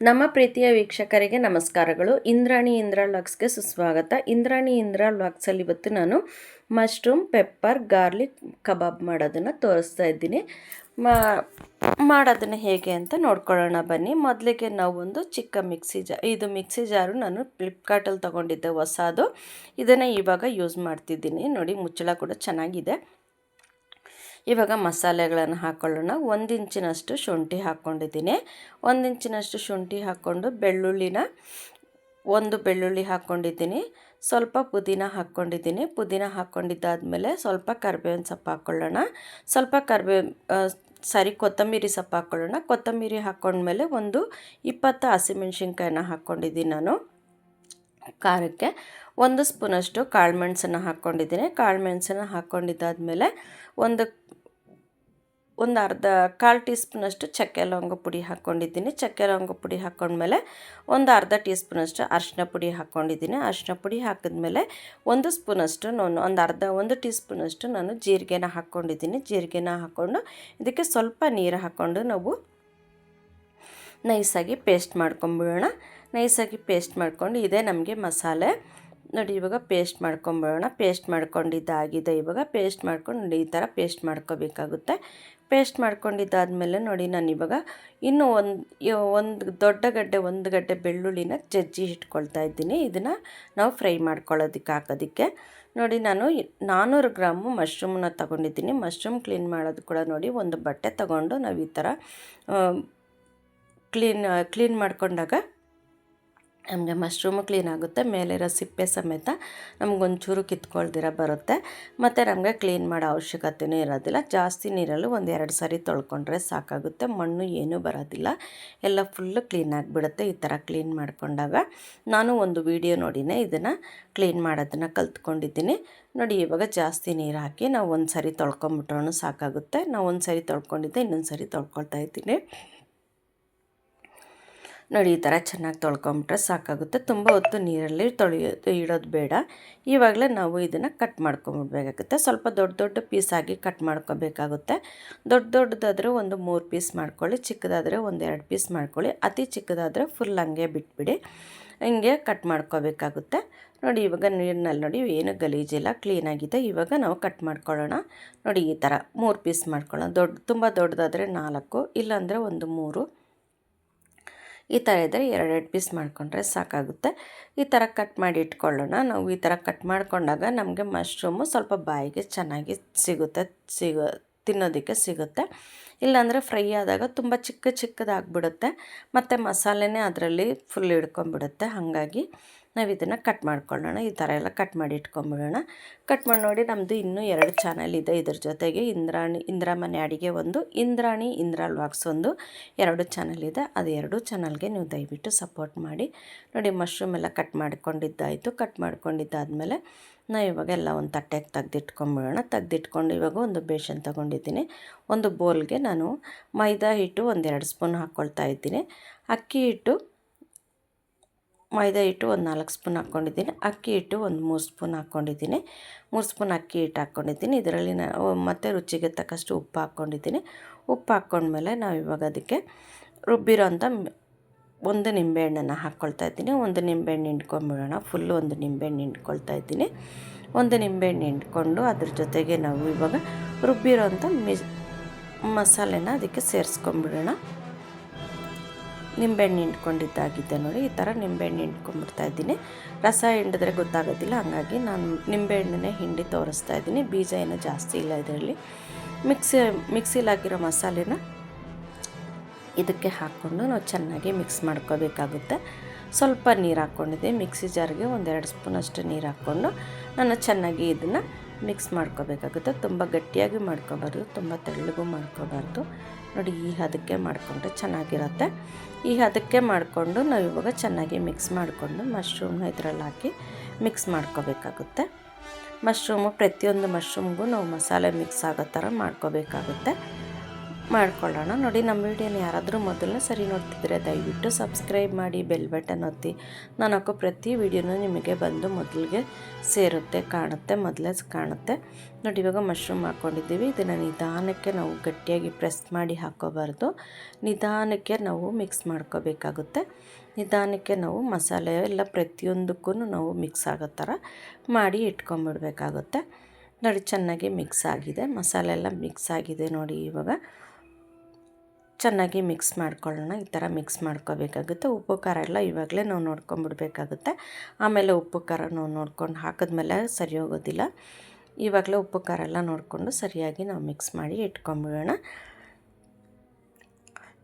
ನಮ್ಮ ಪ್ರೀತಿಯ ವೀಕ್ಷಕರಿಗೆ ನಮಸ್ಕಾರಗಳು. ಇಂದ್ರಾಣಿ ಇಂದ್ರ ಲಾಕ್ಸ್ಗೆ ಸುಸ್ವಾಗತ. ಇಂದ್ರಾಣಿ ಇಂದ್ರ ಲಾಕ್ಸಲ್ಲಿ ಇವತ್ತು ನಾನು ಮಶ್ರೂಮ್, ಪೆಪ್ಪರ್, ಗಾರ್ಲಿಕ್ ಕಬಾಬ್ ಮಾಡೋದನ್ನು ತೋರಿಸ್ತಾ ಇದ್ದೀನಿ. ಮಾಡೋದನ್ನು ಹೇಗೆ ಅಂತ ನೋಡ್ಕೊಳ್ಳೋಣ ಬನ್ನಿ. ಮೊದಲಿಗೆ ನಾವು ಒಂದು ಚಿಕ್ಕ ಮಿಕ್ಸಿ ಜಾ, ಇದು ಮಿಕ್ಸಿ ಜಾರು ನಾನು ಫ್ಲಿಪ್ಕಾರ್ಟಲ್ಲಿ ತೊಗೊಂಡಿದ್ದೆ ಹೊಸದು. ಇದನ್ನು ಇವಾಗ ಯೂಸ್ ಮಾಡ್ತಿದ್ದೀನಿ. ನೋಡಿ, ಮುಚ್ಚಳ ಕೂಡ ಚೆನ್ನಾಗಿದೆ. ಇವಾಗ ಮಸಾಲೆಗಳನ್ನು ಹಾಕ್ಕೊಳ್ಳೋಣ ಒಂದು ಇಂಚಿನಷ್ಟು ಶುಂಠಿ ಹಾಕ್ಕೊಂಡಿದ್ದೀನಿ. ಒಂದು ಇಂಚಿನಷ್ಟು ಶುಂಠಿ ಹಾಕ್ಕೊಂಡು ಬೆಳ್ಳುಳ್ಳಿನ ಒಂದು ಬೆಳ್ಳುಳ್ಳಿ ಹಾಕ್ಕೊಂಡಿದ್ದೀನಿ. ಸ್ವಲ್ಪ ಪುದೀನ ಹಾಕ್ಕೊಂಡಿದ್ದೀನಿ. ಪುದೀನ ಹಾಕ್ಕೊಂಡಿದ್ದಾದಮೇಲೆ ಸ್ವಲ್ಪ ಕರಿಬೇವಿನ ಸೊಪ್ಪು ಹಾಕ್ಕೊಳ್ಳೋಣ ಸ್ವಲ್ಪ ಕರಿಬೇವು ಸರಿ, ಕೊತ್ತಂಬರಿ ಸೊಪ್ಪು ಹಾಕ್ಕೊಳ್ಳೋಣ ಕೊತ್ತಂಬರಿ ಹಾಕ್ಕೊಂಡ್ಮೇಲೆ ಒಂದು ಇಪ್ಪತ್ತು ಹಸಿಮೆಣ್ಸಿನ್ಕಾಯಿನ ಹಾಕ್ಕೊಂಡಿದ್ದೀನಿ ನಾನು. ಖಾರಕ್ಕೆ ಒಂದು ಸ್ಪೂನಷ್ಟು ಕಾಳು ಮೆಣಸನ್ನು ಹಾಕ್ಕೊಂಡಿದ್ದೀನಿ. ಕಾಳುಮೆಣಸನ್ನು ಹಾಕ್ಕೊಂಡಿದ್ದಾದಮೇಲೆ ಒಂದು ಒಂದು ಅರ್ಧ ಕಾಲು ಟೀ ಸ್ಪೂನಷ್ಟು ಚಕ್ಕೆ ಲವಂಗ ಪುಡಿ ಹಾಕ್ಕೊಂಡಿದ್ದೀನಿ. ಚಕ್ಕೆ ಲವಂಗ ಪುಡಿ ಹಾಕ್ಕೊಂಡ್ಮೇಲೆ ಒಂದು ಅರ್ಧ ಟೀ ಸ್ಪೂನಷ್ಟು ಅರಿಶಿನ ಪುಡಿ ಹಾಕ್ಕೊಂಡಿದ್ದೀನಿ. ಅರಿಶಿನ ಪುಡಿ ಹಾಕಿದ್ಮೇಲೆ ಒಂದು ಸ್ಪೂನಷ್ಟು ನಾನು ಒಂದು ಅರ್ಧ ಒಂದು ಟೀ ಸ್ಪೂನಷ್ಟು ನಾನು ಜೀರಿಗೆನ ಹಾಕ್ಕೊಂಡಿದ್ದೀನಿ. ಜೀರಿಗೆನ ಹಾಕ್ಕೊಂಡು ಇದಕ್ಕೆ ಸ್ವಲ್ಪ ನೀರು ಹಾಕ್ಕೊಂಡು ನಾವು ನೈಸಾಗಿ ಪೇಸ್ಟ್ ಮಾಡ್ಕೊಂಬಿಡೋಣ. ನೈಸಾಗಿ ಪೇಸ್ಟ್ ಮಾಡ್ಕೊಂಡು ಇದೇ ನಮಗೆ ಮಸಾಲೆ. ನೋಡಿ, ಇವಾಗ ಪೇಸ್ಟ್ ಮಾಡ್ಕೊಂಬಿಡೋಣ ಪೇಸ್ಟ್ ಮಾಡ್ಕೊಂಡಿದ್ದಾಗಿದೆ. ಇವಾಗ ಪೇಸ್ಟ್ ಮಾಡ್ಕೊಂಡು ನೋಡಿ, ಈ ಥರ ಪೇಸ್ಟ್ ಮಾಡ್ಕೋಬೇಕಾಗುತ್ತೆ. ಪೇಸ್ಟ್ ಮಾಡ್ಕೊಂಡಿದ್ದಾದಮೇಲೆ ನೋಡಿ, ನಾನು ಇವಾಗ ಇನ್ನೂ ಒಂದು ಒಂದು ದೊಡ್ಡ ಗಡ್ಡೆ, ಒಂದು ಗಡ್ಡೆ ಬೆಳ್ಳುಳ್ಳಿನ ಜಜ್ಜಿ ಇಟ್ಕೊಳ್ತಾ ಇದ್ದೀನಿ. ಇದನ್ನು ನಾವು ಫ್ರೈ ಮಾಡ್ಕೊಳ್ಳೋದಕ್ಕೆ ಹಾಕೋದಕ್ಕೆ. ನೋಡಿ, ನಾನು ನಾನ್ನೂರು ಗ್ರಾಮು ಮಶ್ರೂಮನ್ನ ತೊಗೊಂಡಿದ್ದೀನಿ. ಮಶ್ರೂಮ್ ಕ್ಲೀನ್ ಮಾಡೋದು ಕೂಡ ನೋಡಿ, ಒಂದು ಬಟ್ಟೆ ತೊಗೊಂಡು ನಾವು ಈ ಥರ ಕ್ಲೀನ್ ಕ್ಲೀನ್ ಮಾಡ್ಕೊಂಡಾಗ ನಮಗೆ ಮಶ್ರೂಮು ಕ್ಲೀನ್ ಆಗುತ್ತೆ, ಮೇಲಿರೋ ಸಿಪ್ಪೆ ಸಮೇತ ನಮಗೊಂಚೂರು ಕಿತ್ಕೊಳ್ದಿರ ಬರುತ್ತೆ. ಮತ್ತು ನಮಗೆ ಕ್ಲೀನ್ ಮಾಡೋ ಅವಶ್ಯಕತೆಯೂ ಇರೋದಿಲ್ಲ. ಜಾಸ್ತಿ ನೀರಲ್ಲೂ ಒಂದು ಎರಡು ಸಾರಿ ತೊಳ್ಕೊಂಡ್ರೆ ಸಾಕಾಗುತ್ತೆ. ಮಣ್ಣು ಏನೂ ಬರೋದಿಲ್ಲ. ಎಲ್ಲ ಫುಲ್ಲು ಕ್ಲೀನ್ ಆಗಿಬಿಡುತ್ತೆ ಈ ಥರ ಕ್ಲೀನ್ ಮಾಡಿಕೊಂಡಾಗ. ನಾನು ಒಂದು ವಿಡಿಯೋ ನೋಡಿನೇ ಇದನ್ನು ಕ್ಲೀನ್ ಮಾಡೋದನ್ನು ಕಲ್ತ್ಕೊಂಡಿದ್ದೀನಿ. ನೋಡಿ, ಇವಾಗ ಜಾಸ್ತಿ ನೀರು ಹಾಕಿ ನಾವು ಒಂದು ಸಾರಿ ತೊಳ್ಕೊಂಬಿಟ್ರೂ ಸಾಕಾಗುತ್ತೆ. ನಾವು ಒಂದು ಸಾರಿ ತೊಳ್ಕೊಂಡಿದ್ದೆ, ಇನ್ನೊಂದು ಸಾರಿ ತೊಳ್ಕೊಳ್ತಾ ಇದ್ದೀನಿ. ನೋಡಿ, ಈ ಥರ ಚೆನ್ನಾಗಿ ತೊಳ್ಕೊಂಬಿಟ್ರೆ ಸಾಕಾಗುತ್ತೆ. ತುಂಬ ಹೊತ್ತು ನೀರಲ್ಲಿ ತೊಳೆಯೋದು ಇಡೋದು ಬೇಡ. ಇವಾಗಲೇ ನಾವು ಇದನ್ನು ಕಟ್ ಮಾಡ್ಕೊಂಬಿಡ್ಬೇಕಾಗುತ್ತೆ. ಸ್ವಲ್ಪ ದೊಡ್ಡ ದೊಡ್ಡ ಪೀಸಾಗಿ ಕಟ್ ಮಾಡ್ಕೋಬೇಕಾಗುತ್ತೆ. ದೊಡ್ಡ ದೊಡ್ಡದಾದರೆ ಒಂದು ಮೂರು ಪೀಸ್ ಮಾಡ್ಕೊಳ್ಳಿ, ಚಿಕ್ಕದಾದರೆ ಒಂದು ಎರಡು ಪೀಸ್ ಮಾಡ್ಕೊಳ್ಳಿ. ಅತಿ ಚಿಕ್ಕದಾದರೆ ಫುಲ್ ಹಂಗೆ ಬಿಟ್ಬಿಡಿ. ಹಿಂಗೆ ಕಟ್ ಮಾಡ್ಕೋಬೇಕಾಗುತ್ತೆ. ನೋಡಿ, ಇವಾಗ ನೀರಿನಲ್ಲಿ ನೋಡಿ, ಏನು ಗಲೀಜಿಲ್ಲ ಕ್ಲೀನಾಗಿದೆ ಇವಾಗ ನಾವು ಕಟ್ ಮಾಡ್ಕೊಳ್ಳೋಣ. ನೋಡಿ, ಈ ಥರ ಮೂರು ಪೀಸ್ ಮಾಡ್ಕೊಳ್ಳೋಣ. ದೊಡ್ಡ, ತುಂಬ ದೊಡ್ಡದಾದರೆ ನಾಲ್ಕು, ಇಲ್ಲಾಂದರೆ ಒಂದು ಮೂರು. ಈ ಥರ ಇದ್ದರೆ ಎರಡೆರಡು ಪೀಸ್ ಮಾಡಿಕೊಂಡ್ರೆ ಸಾಕಾಗುತ್ತೆ. ಈ ಥರ ಕಟ್ ಮಾಡಿ ಇಟ್ಕೊಳ್ಳೋಣ. ನಾವು ಈ ಥರ ಕಟ್ ಮಾಡ್ಕೊಂಡಾಗ ನಮಗೆ ಮಶ್ರೂಮು ಸ್ವಲ್ಪ ಬಾಯಿಗೆ ಚೆನ್ನಾಗಿ ಸಿಗುತ್ತೆ, ಸಿಗ ತಿನ್ನೋದಕ್ಕೆ ಸಿಗುತ್ತೆ. ಇಲ್ಲಾಂದರೆ ಫ್ರೈ ಆದಾಗ ತುಂಬ ಚಿಕ್ಕ ಚಿಕ್ಕದಾಗ್ಬಿಡುತ್ತೆ. ಮತ್ತು ಮಸಾಲೆನೇ ಅದರಲ್ಲಿ ಫುಲ್ ಹಿಡ್ಕೊಂಬಿಡುತ್ತೆ ಹಾಗಾಗಿ ನಾವು ಇದನ್ನು ಕಟ್ ಮಾಡ್ಕೊಳ್ಳೋಣ ಈ ಥರ ಎಲ್ಲ ಕಟ್ ಮಾಡಿ ಇಟ್ಕೊಂಬಿಡೋಣ. ಕಟ್ ಮಾಡಿ ನೋಡಿ ನಮ್ಮದು ಇನ್ನೂ ಎರಡು ಚಾನಲ್ ಇದೆ ಇದ್ರ ಜೊತೆಗೆ. ಇಂದ್ರಾಣಿ, ಇಂದ್ರಾಮನೆ ಅಡಿಗೆ ಒಂದು, ಇಂದ್ರಾಣಿ, ಇಂದ್ರಾ ವ್ಲಾಗ್ಸ್ ಒಂದು ಎರಡು ಚಾನಲ್ ಇದೆ. ಅದು ಎರಡು ಚಾನಲ್ಗೆ ನೀವು ದಯವಿಟ್ಟು ಸಪೋರ್ಟ್ ಮಾಡಿ. ನೋಡಿ ಮಶ್ರೂಮ್ ಎಲ್ಲ ಕಟ್ ಮಾಡ್ಕೊಂಡಿದ್ದಾಯಿತು. ಕಟ್ ಮಾಡ್ಕೊಂಡಿದ್ದಾದಮೇಲೆ ನಾವು ಇವಾಗ ಎಲ್ಲ ಒಂದು ತಟ್ಟೆಗೆ ತೆಗ್ದಿಟ್ಕೊಂಬಿಡೋಣ. ತೆಗ್ದಿಟ್ಕೊಂಡು ಇವಾಗ ಒಂದು ಬೇಷನ್ ತೊಗೊಂಡಿದ್ದೀನಿ. ಒಂದು ಬೋಲ್ಗೆ ನಾನು ಮೈದಾ ಹಿಟ್ಟು ಒಂದೆರಡು ಸ್ಪೂನ್ ಹಾಕ್ಕೊಳ್ತಾ ಇದ್ದೀನಿ. ಅಕ್ಕಿ ಹಿಟ್ಟು ಮೈದಾ ಹಿಟ್ಟು ಒಂದು ನಾಲ್ಕು ಸ್ಪೂನ್ ಹಾಕ್ಕೊಂಡಿದ್ದೀನಿ, ಅಕ್ಕಿ ಹಿಟ್ಟು ಒಂದು ಮೂರು ಸ್ಪೂನ್ ಹಾಕ್ಕೊಂಡಿದ್ದೀನಿ. ಮೂರು ಸ್ಪೂನ್ ಅಕ್ಕಿ ಹಿಟ್ಟು ಹಾಕ್ಕೊಂಡಿದ್ದೀನಿ. ಇದರಲ್ಲಿ ನಾವು ಮತ್ತು ರುಚಿಗೆ ತಕ್ಕಷ್ಟು ಉಪ್ಪು ಹಾಕ್ಕೊಂಡಿದ್ದೀನಿ. ಉಪ್ಪು ಹಾಕ್ಕೊಂಡ್ಮೇಲೆ ನಾವು ಇವಾಗ ಅದಕ್ಕೆ ರುಬ್ಬಿರೋ ಅಂಥ ಒಂದು ನಿಂಬೆಹಣ್ಣನ್ನು ಹಾಕ್ಕೊಳ್ತಾ ಇದ್ದೀನಿ. ಒಂದು ನಿಂಬೆಹಣ್ಣು ಹಿಂಡ್ಕೊಂಡ್ಬಿಡೋಣ ಫುಲ್ಲು ಒಂದು ನಿಂಬೆಹಣ್ಣು ಹಿಂಡ್ಕೊಳ್ತಾ ಇದ್ದೀನಿ. ಒಂದು ನಿಂಬೆಹಣ್ಣು ಹಿಂಡ್ಕೊಂಡು ಅದ್ರ ಜೊತೆಗೆ ನಾವು ಇವಾಗ ರುಬ್ಬಿರೋ ಅಂಥ ಮಿಸ್, ಮಸಾಲೆನ ಅದಕ್ಕೆ ಸೇರಿಸ್ಕೊಂಬಿಡೋಣ. ನಿಂಬೆಹಣ್ಣು ಹಿಂಡ್ಕೊಂಡಿದ್ದಾಗಿದ್ದೆ ನೋಡಿ, ಈ ಥರ ನಿಂಬೆಹಣ್ಣು ಹಿಂಡ್ಕೊಂಡ್ಬಿಡ್ತಾ ಇದ್ದೀನಿ. ರಸ ಹಿಂಡಿದ್ರೆ ಗೊತ್ತಾಗೋದಿಲ್ಲ, ಹಾಗಾಗಿ ನಾನು ನಿಂಬೆಹಣ್ಣನ್ನೇ ಹಿಂಡಿ ತೋರಿಸ್ತಾ ಇದ್ದೀನಿ. ಬೀಜ ಏನೂ ಜಾಸ್ತಿ ಇಲ್ಲ ಇದರಲ್ಲಿ. ಮಿಕ್ಸಿ, ಮಿಕ್ಸಿಲಾಗಿರೋ ಮಸಾಲೆನ ಇದಕ್ಕೆ ಹಾಕ್ಕೊಂಡು ನಾವು ಚೆನ್ನಾಗಿ ಮಿಕ್ಸ್ ಮಾಡ್ಕೋಬೇಕಾಗುತ್ತೆ. ಸ್ವಲ್ಪ ನೀರು ಹಾಕ್ಕೊಂಡಿದ್ದೆ ಮಿಕ್ಸಿ ಜಾರ್ಗೆ ಒಂದೆರಡು ಸ್ಪೂನಷ್ಟು ನೀರು ಹಾಕ್ಕೊಂಡು ನಾನು ಚೆನ್ನಾಗಿ ಇದನ್ನು ಮಿಕ್ಸ್ ಮಾಡ್ಕೋಬೇಕಾಗುತ್ತೆ. ತುಂಬ ಗಟ್ಟಿಯಾಗಿ ಮಾಡ್ಕೋಬಾರ್ದು, ತುಂಬ ತೆಳ್ಳಗೂ ಮಾಡ್ಕೋಬಾರ್ದು. ನೋಡಿ, ಈ ಹದಕ್ಕೆ ಮಾಡಿಕೊಂಡ್ರೆ ಚೆನ್ನಾಗಿರುತ್ತೆ. ಈ ಹದಕ್ಕೆ ಮಾಡಿಕೊಂಡು ನಾವು ಇವಾಗ ಚೆನ್ನಾಗಿ ಮಿಕ್ಸ್ ಮಾಡಿಕೊಂಡು ಮಶ್ರೂಮ್ನ ಇದರಲ್ಲಿ ಹಾಕಿ ಮಿಕ್ಸ್ ಮಾಡ್ಕೋಬೇಕಾಗುತ್ತೆ. ಮಶ್ರೂಮು, ಪ್ರತಿಯೊಂದು ಮಶ್ರೂಮ್ಗೂ ನಾವು ಮಸಾಲೆ ಮಿಕ್ಸ್ ಆಗೋ ಥರ ಮಾಡ್ಕೋಬೇಕಾಗುತ್ತೆ. ಮಾಡ್ಕೊಳ್ಳೋಣ. ನೋಡಿ, ನಮ್ಮ ವಿಡಿಯೋನ ಯಾರಾದರೂ ಮೊದಲನೇ ಸರಿ ನೋಡ್ತಿದ್ರೆ ದಯವಿಟ್ಟು ಸಬ್ಸ್ಕ್ರೈಬ್ ಮಾಡಿ, ಬೆಲ್ ಬಟನ್ ಒತ್ತಿ. ನಾನು ಹಾಕೋ ಪ್ರತಿ ವೀಡಿಯೋನೂ ನಿಮಗೆ ಬಂದು ಮೊದಲಿಗೆ ಸೇರುತ್ತೆ, ಕಾಣುತ್ತೆ, ಮೊದಲೇ ಕಾಣುತ್ತೆ. ನೋಡಿ, ಇವಾಗ ಮಶ್ರೂಮ್ ಹಾಕ್ಕೊಂಡಿದ್ದೀವಿ. ಇದನ್ನು ನಿಧಾನಕ್ಕೆ ನಾವು ಗಟ್ಟಿಯಾಗಿ ಪ್ರೆಸ್ ಮಾಡಿ ಹಾಕೋಬಾರ್ದು. ನಿಧಾನಕ್ಕೆ ನಾವು ಮಿಕ್ಸ್ ಮಾಡ್ಕೋಬೇಕಾಗುತ್ತೆ. ನಿಧಾನಕ್ಕೆ ನಾವು ಮಸಾಲೆ ಎಲ್ಲ ಪ್ರತಿಯೊಂದಕ್ಕೂ ನಾವು ಮಿಕ್ಸ್ ಆಗೋ ಥರ ಮಾಡಿ ಇಟ್ಕೊಂಬಿಡ್ಬೇಕಾಗುತ್ತೆ. ನೋಡಿ, ಚೆನ್ನಾಗಿ ಮಿಕ್ಸ್ ಆಗಿದೆ. ಮಸಾಲೆ ಎಲ್ಲ ಮಿಕ್ಸ್ ಆಗಿದೆ ನೋಡಿ ಇವಾಗ. ಚೆನ್ನಾಗಿ ಮಿಕ್ಸ್ ಮಾಡ್ಕೊಳ್ಳೋಣ, ಈ ಥರ ಮಿಕ್ಸ್ ಮಾಡ್ಕೋಬೇಕಾಗುತ್ತೆ. ಉಪ್ಪು, ಖಾರ ಎಲ್ಲ ಇವಾಗಲೇ ನಾವು ನೋಡ್ಕೊಂಬಿಡ್ಬೇಕಾಗುತ್ತೆ. ಆಮೇಲೆ ಉಪ್ಪು, ಖಾರ ನಾವು ನೋಡ್ಕೊಂಡು ಹಾಕಿದ್ಮೇಲೆ ಸರಿ ಹೋಗೋದಿಲ್ಲ. ಇವಾಗಲೇ ಉಪ್ಪು, ಖಾರ ಎಲ್ಲ ನೋಡಿಕೊಂಡು ಸರಿಯಾಗಿ ನಾವು ಮಿಕ್ಸ್ ಮಾಡಿ ಇಟ್ಕೊಂಬಿಡೋಣ.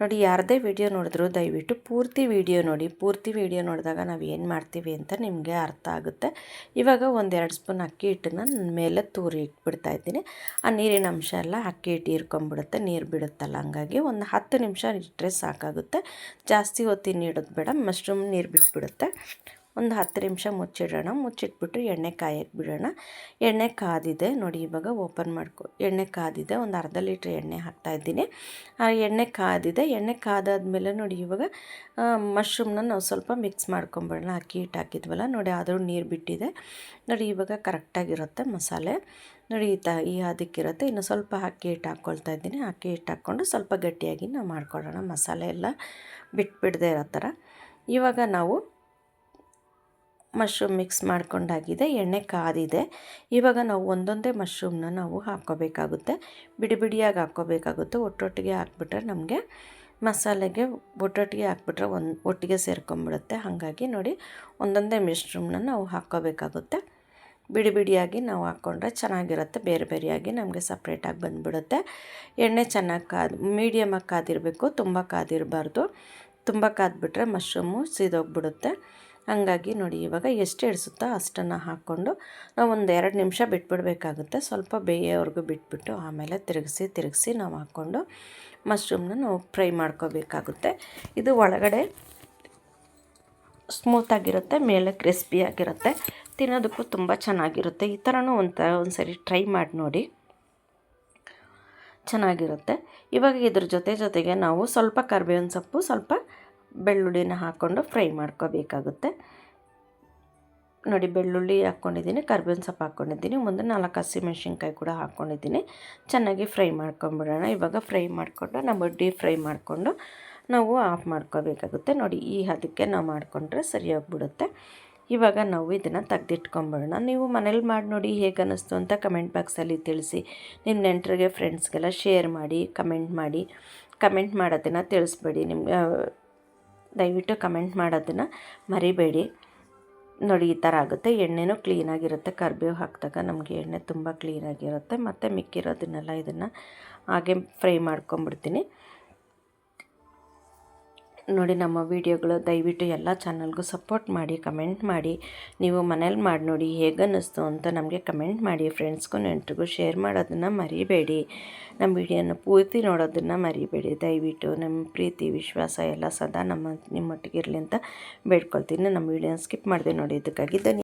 ನೋಡಿ, ಯಾರದೇ ವಿಡಿಯೋ ನೋಡಿದ್ರು ದಯವಿಟ್ಟು ಪೂರ್ತಿ ವಿಡಿಯೋ ನೋಡಿ. ಪೂರ್ತಿ ವಿಡಿಯೋ ನೋಡಿದಾಗ ನಾವು ಏನು ಮಾಡ್ತೀವಿ ಅಂತ ನಿಮಗೆ ಅರ್ಥ ಆಗುತ್ತೆ. ಇವಾಗ ಒಂದೆರಡು ಸ್ಪೂನ್ ಅಕ್ಕಿ ಹಿಟ್ಟನ್ನ ಮೇಲೆ ತೂರಿ ಇಟ್ಬಿಡ್ತಾ ಇದ್ದೀನಿ. ಆ ನೀರಿನ ಅಂಶ ಎಲ್ಲ ಅಕ್ಕಿ ಹಿಟ್ಟು ಹೀರ್ಕೊಂಬಿಡುತ್ತೆ ನೀರು ಬಿಡುತ್ತಲ್ಲ, ಹಂಗಾಗಿ ಒಂದು ಹತ್ತು ನಿಮಿಷ ಇಟ್ಟರೆ ಸಾಕಾಗುತ್ತೆ. ಜಾಸ್ತಿ ಹೊತ್ತಿ ನೀಡೋದು ಬೇಡ, ಮಶ್ರೂಮ್ ನೀರು ಬಿಟ್ಬಿಡುತ್ತೆ. ಒಂದು ಹತ್ತು ನಿಮಿಷ ಮುಚ್ಚಿಡೋಣ. ಮುಚ್ಚಿಟ್ಬಿಟ್ಟು ಎಣ್ಣೆ ಕಾಯಕ್ಕೆ ಬಿಡೋಣ ಎಣ್ಣೆ ಕಾದಿದೆ. ನೋಡಿ, ಇವಾಗ ಓಪನ್ ಮಾಡ್ಕೊ, ಎಣ್ಣೆ ಕಾದಿದೆ. ಒಂದು ಅರ್ಧ ಲೀಟ್ರ್ ಎಣ್ಣೆ ಹಾಕ್ತಾ ಇದ್ದೀನಿ. ಆ ಎಣ್ಣೆ ಕಾದಿದೆ. ಎಣ್ಣೆ ಕಾದಾದ್ಮೇಲೆ ನೋಡಿ, ಇವಾಗ ಮಶ್ರೂಮ್ನ ನಾವು ಸ್ವಲ್ಪ ಮಿಕ್ಸ್ ಮಾಡ್ಕೊಂಬಿಡೋಣ. ಅಕ್ಕಿ ಹಿಟ್ಟು ಹಾಕಿದ್ವಲ್ಲ, ನೋಡಿ, ಆದರೂ ನೀರು ಬಿಟ್ಟಿದೆ. ನೋಡಿ, ಇವಾಗ ಕರೆಕ್ಟಾಗಿರುತ್ತೆ ಮಸಾಲೆ. ನೋಡಿ, ಈ ತ, ಈ ಅದಕ್ಕಿರುತ್ತೆ. ಇನ್ನು ಸ್ವಲ್ಪ ಅಕ್ಕಿ ಹಿಟ್ಟು ಹಾಕ್ಕೊಳ್ತಾ ಇದ್ದೀನಿ. ಅಕ್ಕಿ ಹಿಟ್ಟು ಹಾಕ್ಕೊಂಡು ಸ್ವಲ್ಪ ಗಟ್ಟಿಯಾಗಿ ನಾವು ಮಾಡ್ಕೊಳ್ಳೋಣ. ಮಸಾಲೆ ಎಲ್ಲ ಬಿಟ್ಬಿಡದೆ ಇರೋ ಥರ. ಇವಾಗ ನಾವು ಮಶ್ರೂಮ್ ಮಿಕ್ಸ್ ಮಾಡ್ಕೊಂಡಾಗಿದೆ, ಎಣ್ಣೆ ಕಾದಿದೆ. ಇವಾಗ ನಾವು ಒಂದೊಂದೇ ಮಶ್ರೂಮ್ನ ನಾವು ಹಾಕ್ಕೋಬೇಕಾಗುತ್ತೆ. ಬಿಡಿ ಬಿಡಿಯಾಗಿ ಹಾಕ್ಕೋಬೇಕಾಗುತ್ತೆ. ಒಟ್ಟೊಟ್ಟಿಗೆ ಹಾಕ್ಬಿಟ್ರೆ ನಮಗೆ ಮಸಾಲೆಗೆ ಒಟ್ಟೊಟ್ಟಿಗೆ ಹಾಕ್ಬಿಟ್ರೆ ಒಂದು ಒಟ್ಟಿಗೆ ಸೇರ್ಕೊಂಬಿಡುತ್ತೆ. ಹಾಗಾಗಿ ನೋಡಿ, ಒಂದೊಂದೇ ಮಿಶ್ರೂಮ್ನ ನಾವು ಹಾಕ್ಕೋಬೇಕಾಗುತ್ತೆ. ಬಿಡಿ ಬಿಡಿಯಾಗಿ ನಾವು ಹಾಕ್ಕೊಂಡ್ರೆ ಚೆನ್ನಾಗಿರುತ್ತೆ. ಬೇರೆ ಬೇರೆಯಾಗಿ ನಮಗೆ ಸಪ್ರೇಟಾಗಿ ಬಂದುಬಿಡುತ್ತೆ. ಎಣ್ಣೆ ಚೆನ್ನಾಗಿ ಕಾದ ಮೀಡಿಯಮಾಗಿ ಕಾದಿರಬೇಕು. ತುಂಬ ಕಾದಿರಬಾರ್ದು. ತುಂಬ ಕಾದ್ಬಿಟ್ರೆ ಮಶ್ರೂಮು ಸೀದೋಗ್ಬಿಡುತ್ತೆ. ಹಾಗಾಗಿ ನೋಡಿ, ಇವಾಗ ಎಷ್ಟು ಹಿಡಿಸುತ್ತೋ ಅಷ್ಟನ್ನು ಹಾಕ್ಕೊಂಡು ನಾವು ಒಂದು ಎರಡು ನಿಮಿಷ ಬಿಟ್ಬಿಡಬೇಕಾಗುತ್ತೆ. ಸ್ವಲ್ಪ ಬೇಯೋವರೆಗೂ ಬಿಟ್ಬಿಟ್ಟು ಆಮೇಲೆ ತಿರುಗಿಸಿ ತಿರುಗಿಸಿ ನಾವು ಹಾಕ್ಕೊಂಡು ಮಶ್ರೂಮ್ನ ನಾವು ಫ್ರೈ ಮಾಡ್ಕೋಬೇಕಾಗುತ್ತೆ. ಇದು ಒಳಗಡೆ ಸ್ಮೂತಾಗಿರುತ್ತೆ ಮೇಲೆ ಕ್ರಿಸ್ಪಿಯಾಗಿರುತ್ತೆ ತಿನ್ನೋದಕ್ಕೂ ತುಂಬ ಚೆನ್ನಾಗಿರುತ್ತೆ. ಈ ಥರನೂ ಒಂದು ಒಂದು ಸರಿ ಟ್ರೈ ಮಾಡಿ ನೋಡಿ. ಚೆನ್ನಾಗಿರುತ್ತೆ. ಇವಾಗ ಇದ್ರ ಜೊತೆ ಜೊತೆಗೆ ನಾವು ಸ್ವಲ್ಪ ಕರ್ಬೇವಿನ ಸೊಪ್ಪು, ಸ್ವಲ್ಪ ಬೆಳ್ಳುಳ್ಳಿನ ಹಾಕ್ಕೊಂಡು ಫ್ರೈ ಮಾಡ್ಕೋಬೇಕಾಗುತ್ತೆ. ನೋಡಿ, ಬೆಳ್ಳುಳ್ಳಿ ಹಾಕ್ಕೊಂಡಿದ್ದೀನಿ, ಕರ್ಬೇವಿನ ಸೊಪ್ಪು ಹಾಕ್ಕೊಂಡಿದ್ದೀನಿ, ಮುಂದೆ ನಾಲ್ಕು ಹಸಿಮೆಣ್ಸಿನ್ಕಾಯಿ ಕೂಡ ಹಾಕ್ಕೊಂಡಿದ್ದೀನಿ. ಚೆನ್ನಾಗಿ ಫ್ರೈ ಮಾಡ್ಕೊಂಬಿಡೋಣ. ಇವಾಗ ಫ್ರೈ ಮಾಡಿಕೊಂಡು ನಾವು ಡೀಪ್ ಫ್ರೈ ಮಾಡಿಕೊಂಡು ನಾವು ಆಫ್ ಮಾಡ್ಕೋಬೇಕಾಗುತ್ತೆ. ನೋಡಿ, ಈ ಹದಕ್ಕೆ ನಾವು ಮಾಡಿಕೊಂಡ್ರೆ ಸರಿಯಾಗಿಬಿಡುತ್ತೆ ಇವಾಗ ನಾವು ಇದನ್ನು ತೆಗ್ದಿಟ್ಕೊಂಬಿಡೋಣ. ನೀವು ಮನೇಲಿ ಮಾಡಿ ನೋಡಿ ಹೇಗೆ ಅನ್ನಿಸ್ತು ಅಂತ ಕಮೆಂಟ್ ಬಾಕ್ಸಲ್ಲಿ ತಿಳಿಸಿ. ನಿಮ್ಮ ನೆಂಟರಿಗೆ ಫ್ರೆಂಡ್ಸ್ಗೆಲ್ಲ ಶೇರ್ ಮಾಡಿ ಕಮೆಂಟ್ ಮಾಡಿ. ಕಮೆಂಟ್ ಮಾಡೋದನ್ನು ತಿಳಿಸ್ಬೇಡಿ. ನಿಮ್ಗೆ ದಯವಿಟ್ಟು ಕಮೆಂಟ್ ಮಾಡೋದನ್ನು ಮರಿಬೇಡಿ. ನೋಡಿ, ಈ ಥರ ಆಗುತ್ತೆ. ಎಣ್ಣೆನೂ ಕ್ಲೀನಾಗಿರುತ್ತೆ. ಕರ್ಬೇವು ಹಾಕಿದಾಗ ನಮಗೆ ಎಣ್ಣೆ ತುಂಬ ಕ್ಲೀನಾಗಿರುತ್ತೆ. ಮತ್ತು ಮಿಕ್ಕಿರೋದನ್ನೆಲ್ಲ ಇದನ್ನು ಹಾಗೆ ಫ್ರೈ ಮಾಡ್ಕೊಂಬಿಡ್ತೀನಿ. ನೋಡಿ ನಮ್ಮ ವೀಡಿಯೋಗಳು, ದಯವಿಟ್ಟು ಎಲ್ಲ ಚಾನಲ್ಗೂ ಸಪೋರ್ಟ್ ಮಾಡಿ, ಕಮೆಂಟ್ ಮಾಡಿ. ನೀವು ಮನೇಲಿ ಮಾಡಿ ನೋಡಿ ಹೇಗೆ ಅನ್ನಿಸ್ತು ಅಂತ ನಮಗೆ ಕಮೆಂಟ್ ಮಾಡಿ, ಫ್ರೆಂಡ್ಸ್ಗೂ, ನೆಂಟ್ರಿಗೂ ಶೇರ್ ಮಾಡೋದನ್ನು ಮರಿಬೇಡಿ. ನಮ್ಮ ವಿಡಿಯೋನ ಪೂರ್ತಿ ನೋಡೋದನ್ನು ಮರಿಬೇಡಿ. ದಯವಿಟ್ಟು ನಮ್ಮ ಪ್ರೀತಿ, ವಿಶ್ವಾಸ ಎಲ್ಲ ಸದಾ ನಮ್ಮ ನಿಮ್ಮೊಟ್ಟಿಗೆ ಇರಲಿ ಅಂತ ಬೇಡ್ಕೊಳ್ತೀನಿ. ನಮ್ಮ ವಿಡಿಯೋನ ಸ್ಕಿಪ್ ಮಾಡಿದೆ ನೋಡಿ. ಇದಕ್ಕಾಗಿ ಧನ್ಯ